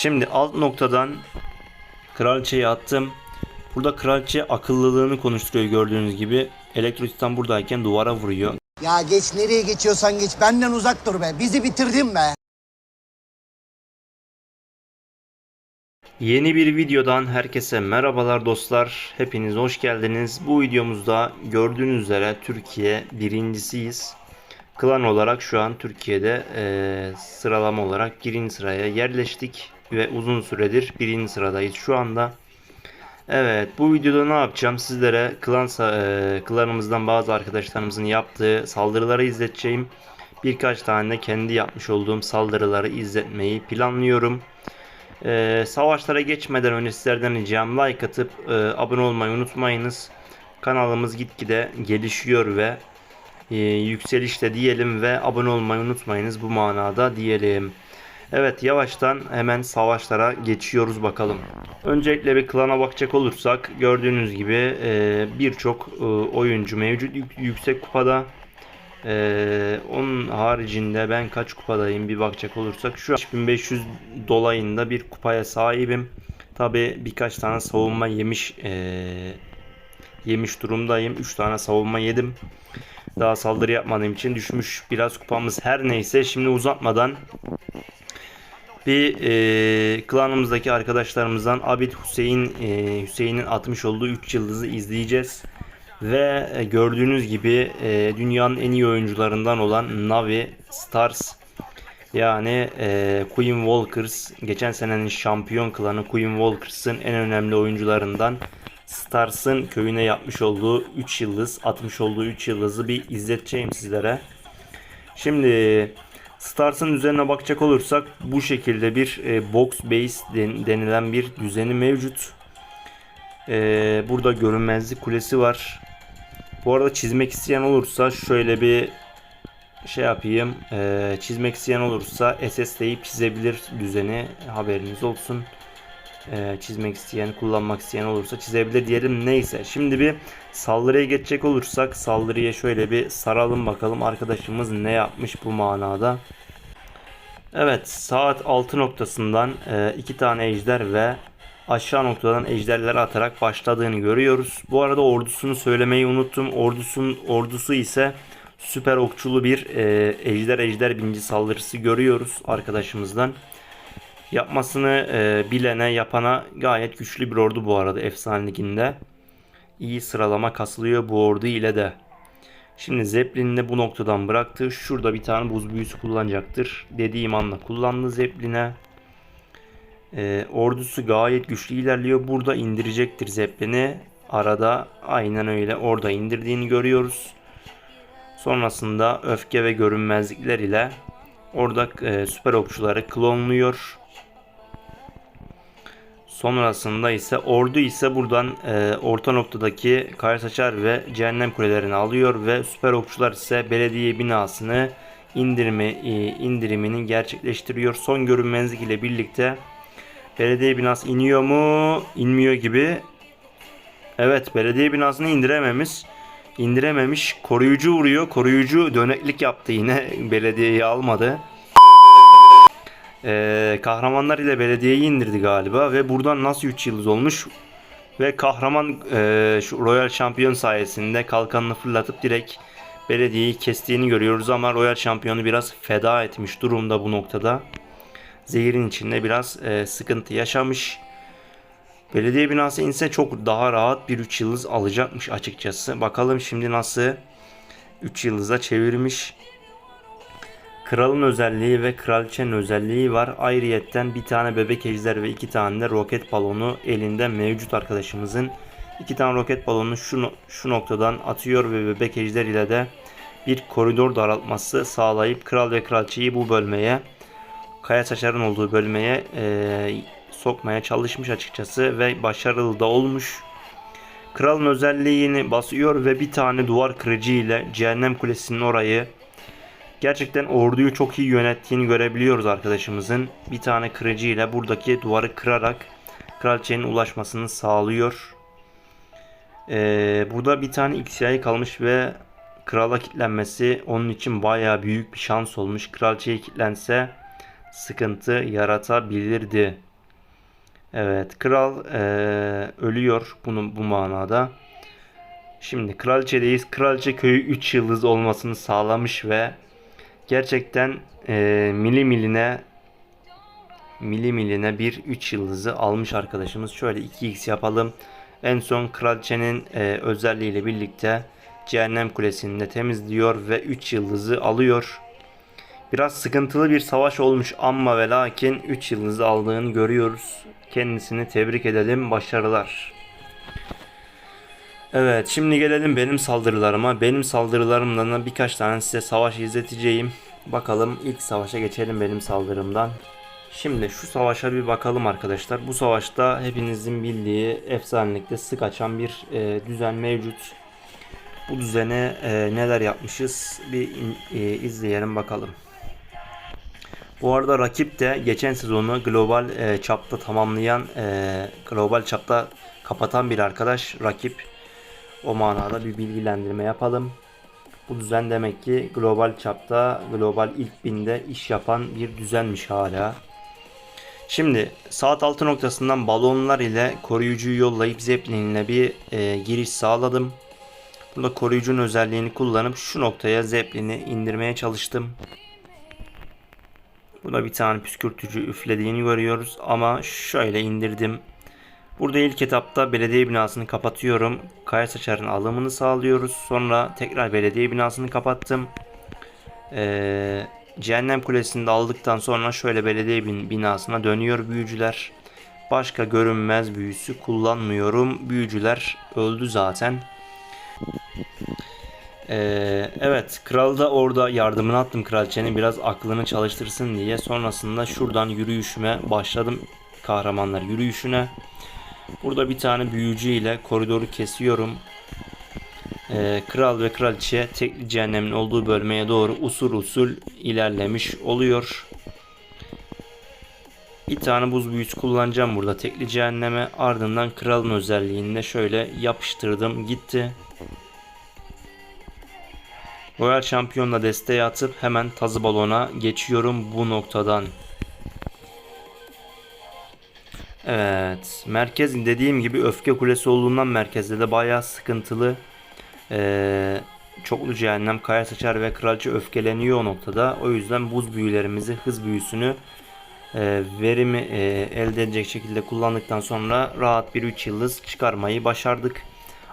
Şimdi alt noktadan kraliçeyi attım. Burada kraliçe akıllılığını konuşturuyor gördüğünüz gibi. Elektrosistem buradayken duvara vuruyor. Ya geç nereye geçiyorsan geç benden uzak dur be. Bizi bitirdin be. Yeni bir videodan herkese merhabalar dostlar. Hepiniz hoş geldiniz. Bu videomuzda gördüğünüz üzere Türkiye birincisiyiz. Klan olarak şu an Türkiye'de eee, sıralama olarak birinci sıraya yerleştik. Ve uzun süredir birinci sıradayız şu anda. Evet bu videoda ne yapacağım sizlere klan eee, klanımızdan bazı arkadaşlarımızın yaptığı saldırıları izleteceğim. Birkaç tane de kendi yapmış olduğum saldırıları izletmeyi planlıyorum. Ee, savaşlara geçmeden önce sizlerden ricam like atıp e, abone olmayı unutmayınız. Kanalımız gitgide gelişiyor ve e, yükselişte diyelim ve abone olmayı unutmayınız bu manada diyelim. Evet yavaştan hemen savaşlara geçiyoruz bakalım. Öncelikle bir klana bakacak olursak gördüğünüz gibi e, birçok e, oyuncu mevcut yük- yüksek kupada. Ee, onun haricinde ben kaç kupadayım bir bakacak olursak şu an 3500 dolayında bir kupaya sahibim. Tabi birkaç tane savunma yemiş ee, yemiş durumdayım. 3 tane savunma yedim. Daha saldırı yapmadığım için düşmüş biraz kupamız her neyse. Şimdi uzatmadan bir ee, klanımızdaki arkadaşlarımızdan Abid Hüseyin ee, Hüseyin'in atmış olduğu 3 yıldızı izleyeceğiz. Ve e, gördüğünüz gibi e, dünyanın en iyi oyuncularından olan Navi Stars yani e, Queen Walkers geçen senenin şampiyon klanı Queen Walkers'ın en önemli oyuncularından Stars'ın köyüne yapmış olduğu 3 yıldız atmış olduğu 3 yıldızı bir izleteceğim sizlere. Şimdi Stars'ın üzerine bakacak olursak bu şekilde bir e, box base den- denilen bir düzeni mevcut. Ee, burada görünmezlik kulesi var. Bu arada çizmek isteyen olursa şöyle bir şey yapayım. Ee, çizmek isteyen olursa SS'leyip çizebilir düzeni. Haberiniz olsun. Ee, çizmek isteyen, kullanmak isteyen olursa çizebilir diyelim. Neyse. Şimdi bir saldırıya geçecek olursak saldırıya şöyle bir saralım bakalım arkadaşımız ne yapmış bu manada. Evet saat 6 noktasından e, iki tane ejder ve aşağı noktadan ejderleri atarak başladığını görüyoruz. Bu arada ordusunu söylemeyi unuttum. Ordusun ordusu ise süper okçulu bir e, ejder ejder binci saldırısı görüyoruz arkadaşımızdan. Yapmasını e, bilene yapana gayet güçlü bir ordu bu arada efsane liginde. İyi sıralama kasılıyor bu ordu ile de. Şimdi Zeppelin'i de bu noktadan bıraktı. Şurada bir tane buz büyüsü kullanacaktır. Dediğim anda kullandı Zeppelin'e. Ee, ordusu gayet güçlü ilerliyor. Burada indirecektir Zeppelin'i. Arada aynen öyle orada indirdiğini görüyoruz. Sonrasında öfke ve görünmezlikler ile orada e, süper okçuları klonluyor. Sonrasında ise ordu ise buradan e, orta noktadaki Kaysaçar ve Cehennem Kulelerini alıyor ve süper okçular ise belediye binasını indirme e, indirimini gerçekleştiriyor. Son görünmezlik ile birlikte belediye binası iniyor mu? İnmiyor gibi. Evet belediye binasını indirememiş. İndirememiş. Koruyucu vuruyor. Koruyucu döneklik yaptı yine. Belediyeyi almadı. Ee, kahramanlar ile belediyeyi indirdi galiba ve buradan nasıl 3 yıldız olmuş ve kahraman e, şu Royal Şampiyon sayesinde kalkanını fırlatıp direkt belediyeyi kestiğini görüyoruz ama Royal Şampiyonu biraz feda etmiş durumda bu noktada. Zehirin içinde biraz e, sıkıntı yaşamış. Belediye binası inse çok daha rahat bir 3 yıldız alacakmış açıkçası. Bakalım şimdi nasıl 3 yıldıza çevirmiş. Kralın özelliği ve kraliçenin özelliği var. Ayrıyetten bir tane bebek ejder ve iki tane de roket balonu elinde mevcut arkadaşımızın. iki tane roket balonunu şu, şu noktadan atıyor ve bebek ejder ile de bir koridor daraltması sağlayıp kral ve kraliçeyi bu bölmeye kaya saçarın olduğu bölmeye eee, sokmaya çalışmış açıkçası ve başarılı da olmuş. Kralın özelliğini basıyor ve bir tane duvar kırıcı ile cehennem kulesinin orayı Gerçekten orduyu çok iyi yönettiğini görebiliyoruz arkadaşımızın. Bir tane kırıcı ile buradaki duvarı kırarak kraliçenin ulaşmasını sağlıyor. Ee, burada bir tane XY kalmış ve krala kilitlenmesi onun için baya büyük bir şans olmuş. Kraliçeye kilitlense sıkıntı yaratabilirdi. Evet, kral eee, ölüyor bunun bu manada. Şimdi kraliçedeyiz. Kraliçe köyü 3 yıldız olmasını sağlamış ve gerçekten eee mili miline mili miline bir 3 yıldızı almış arkadaşımız. Şöyle 2x yapalım. En son kraliçenin eee, özelliğiyle birlikte cehennem kulesini de temizliyor ve 3 yıldızı alıyor. Biraz sıkıntılı bir savaş olmuş ama ve lakin 3 yıldızı aldığını görüyoruz. Kendisini tebrik edelim. Başarılar. Evet şimdi gelelim benim saldırılarıma. Benim saldırılarımdan da birkaç tane size savaş izleteceğim. Bakalım ilk savaşa geçelim benim saldırımdan. Şimdi şu savaşa bir bakalım arkadaşlar. Bu savaşta hepinizin bildiği efsanelikte sık açan bir e, düzen mevcut. Bu düzene e, neler yapmışız bir in- e, izleyelim bakalım. Bu arada rakip de geçen sezonu global e, çapta tamamlayan, e, global çapta kapatan bir arkadaş rakip. O manada bir bilgilendirme yapalım. Bu düzen demek ki global çapta, global ilk binde iş yapan bir düzenmiş hala. Şimdi saat altı noktasından balonlar ile koruyucuyu yollayıp Zeppelin ile bir e, giriş sağladım. Burada koruyucunun özelliğini kullanıp şu noktaya Zeppelin'i indirmeye çalıştım. Burada bir tane püskürtücü üflediğini görüyoruz ama şöyle indirdim. Burada ilk etapta belediye binasını kapatıyorum. Kaya saçarın alımını sağlıyoruz. Sonra tekrar belediye binasını kapattım. Ee, Cehennem Kulesi'ni de aldıktan sonra şöyle belediye bin- binasına dönüyor büyücüler. Başka görünmez büyüsü kullanmıyorum. Büyücüler öldü zaten. Ee, evet kral da orada yardımını attım kraliçenin biraz aklını çalıştırsın diye. Sonrasında şuradan yürüyüşüme başladım kahramanlar yürüyüşüne. Burada bir tane büyücü ile koridoru kesiyorum. Ee, kral ve kraliçe tekli cehennemin olduğu bölmeye doğru usul usul ilerlemiş oluyor. Bir tane buz büyüsü kullanacağım burada tekli cehenneme. Ardından kralın özelliğini de şöyle yapıştırdım gitti. Royal Şampiyon'la desteğe atıp hemen tazı balona geçiyorum bu noktadan. Evet. Merkez dediğim gibi öfke kulesi olduğundan merkezde de bayağı sıkıntılı. Ee, çoklu cehennem, kaya saçar ve kraliçe öfkeleniyor o noktada. O yüzden buz büyülerimizi, hız büyüsünü e, verimi e, elde edecek şekilde kullandıktan sonra rahat bir 3 yıldız çıkarmayı başardık.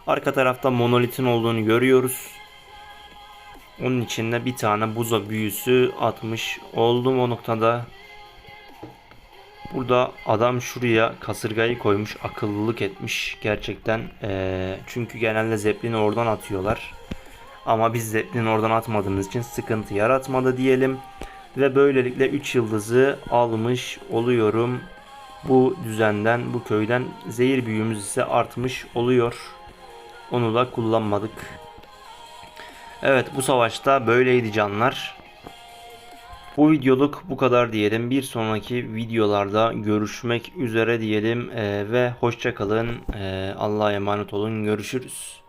Arka tarafta monolitin olduğunu görüyoruz. Onun içinde bir tane buza büyüsü atmış oldum o noktada. Burada adam şuraya kasırgayı koymuş, akıllılık etmiş gerçekten. Eee, çünkü genelde Zeppelin'i oradan atıyorlar. Ama biz Zeppelin'i oradan atmadığımız için sıkıntı yaratmadı diyelim. Ve böylelikle 3 yıldızı almış oluyorum. Bu düzenden, bu köyden zehir büyümüz ise artmış oluyor. Onu da kullanmadık. Evet bu savaşta böyleydi canlar. Bu videoluk bu kadar diyelim. Bir sonraki videolarda görüşmek üzere diyelim Ee, ve hoşça kalın. Ee, Allah'a emanet olun. Görüşürüz.